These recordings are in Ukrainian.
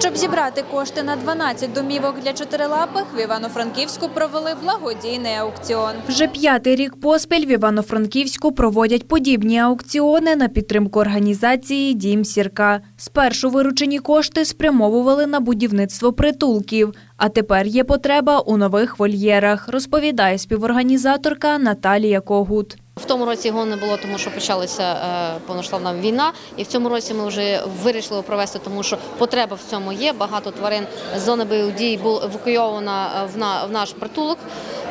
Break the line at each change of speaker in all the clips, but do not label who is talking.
Щоб зібрати кошти на 12 домівок для чотирилапих, в Івано-Франківську провели благодійний аукціон. Вже п'ятий рік поспіль в Івано-Франківську проводять подібні аукціони на підтримку організації Дім Сірка. Спершу виручені кошти спрямовували на будівництво притулків, а тепер є потреба у нових вольєрах, розповідає співорганізаторка Наталія Когут.
В тому році його не було, тому що почалася е, повноштовна війна. І в цьому році ми вже вирішили провести, тому що потреба в цьому є. Багато тварин з зони бойових дій було евакуйовано е, в, на, в наш притулок.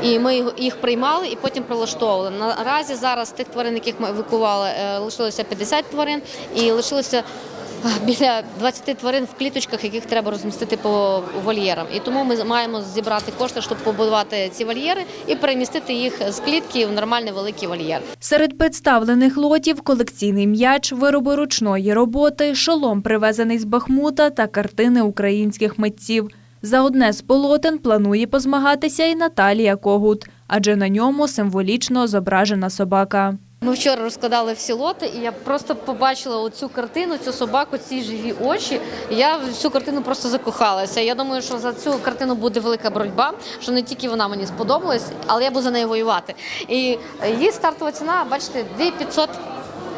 І ми їх приймали і потім прилаштовували. Наразі зараз тих тварин, яких ми евакували, е, лишилося 50 тварин і лишилося. Біля 20 тварин в кліточках, яких треба розмістити по вольєрам. І тому ми маємо зібрати кошти, щоб побудувати ці вольєри і перемістити їх з клітки в нормальний великий вольєр.
Серед представлених лотів колекційний м'яч, вироби ручної роботи, шолом, привезений з Бахмута та картини українських митців. За одне з полотен планує позмагатися і Наталія Когут, адже на ньому символічно зображена собака.
Ми вчора розкладали всі лоти, і я просто побачила оцю картину, цю собаку, ці живі очі. Я в цю картину просто закохалася. Я думаю, що за цю картину буде велика боротьба, що не тільки вона мені сподобалась, але я буду за нею воювати. І її стартова ціна, бачите, 2500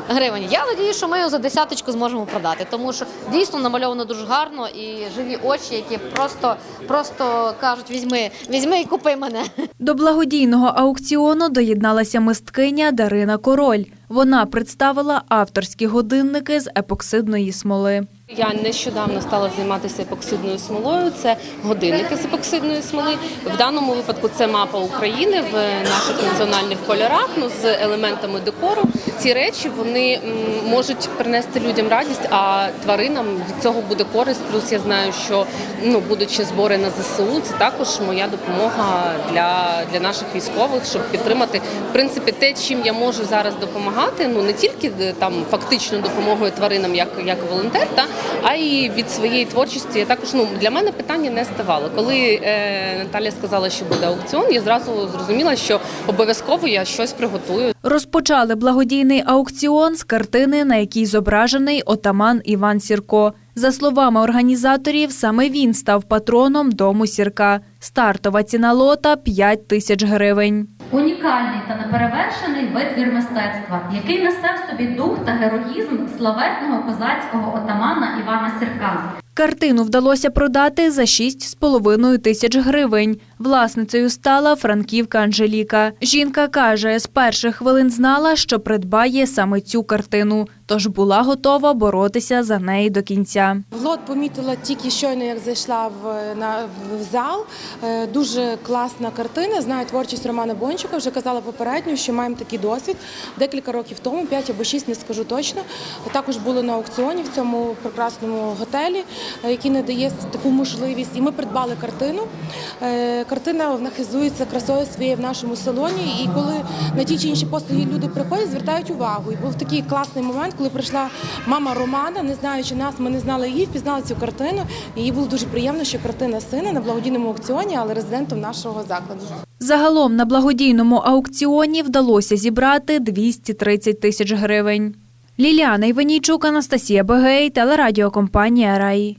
гривень. Я надію, що ми його за десяточку зможемо продати, тому що дійсно намальовано дуже гарно і живі очі, які просто, просто кажуть: візьми, візьми і купи мене.
До благодійного аукціону доєдналася мисткиня Дарина Король. Вона представила авторські годинники з епоксидної смоли.
Я нещодавно стала займатися епоксидною смолою. Це годинники з епоксидної смоли. В даному випадку це мапа України в наших національних кольорах, ну з елементами декору. Ці речі вони можуть принести людям радість, а тваринам від цього буде користь. Плюс я знаю, що ну будучи збори на ЗСУ, це також моя допомога для, для наших військових, щоб підтримати в принципі те, чим я можу зараз допомагати. Ну не тільки е, там фактично допомогою тваринам, як, як волонтер, та а й від своєї творчості. Також ну для мене питання не ставало. Коли е, Наталя сказала, що буде аукціон, я зразу зрозуміла, що обов'язково я щось приготую.
Розпочали благодійний аукціон з картини, на якій зображений отаман Іван Сірко. За словами організаторів, саме він став патроном дому Сірка. Стартова ціна лота 5 тисяч гривень.
Унікальний та неперевершений витвір мистецтва, який несе в собі дух та героїзм славетного козацького отамана Івана Сірка.
Картину вдалося продати за 6,5 тисяч гривень. Власницею стала франківка Анжеліка. Жінка каже, з перших хвилин знала, що придбає саме цю картину, тож була готова боротися за неї до кінця.
Лот помітила тільки щойно, як зайшла в, на, в зал. Е, Дуже класна картина. Знаю творчість Романа Бончука. Вже казала попередньо, що маємо такий досвід. Декілька років тому, 5 або 6, не скажу точно. Також були на аукціоні в цьому прекрасному готелі, е, який надає таку можливість. І ми придбали картину. Е, Картина вона хизується красою своєю в нашому салоні. І коли на ті чи інші послуги люди приходять, звертають увагу. І був такий класний момент, коли прийшла мама Романа, не знаючи нас, ми не знали її, впізнали цю картину. І їй було дуже приємно, що картина сина на благодійному аукціоні, але резидентом нашого закладу.
Загалом на благодійному аукціоні вдалося зібрати 230 тисяч гривень. Ліліана Іванійчук, Анастасія Бегей, телерадіокомпанія Раї.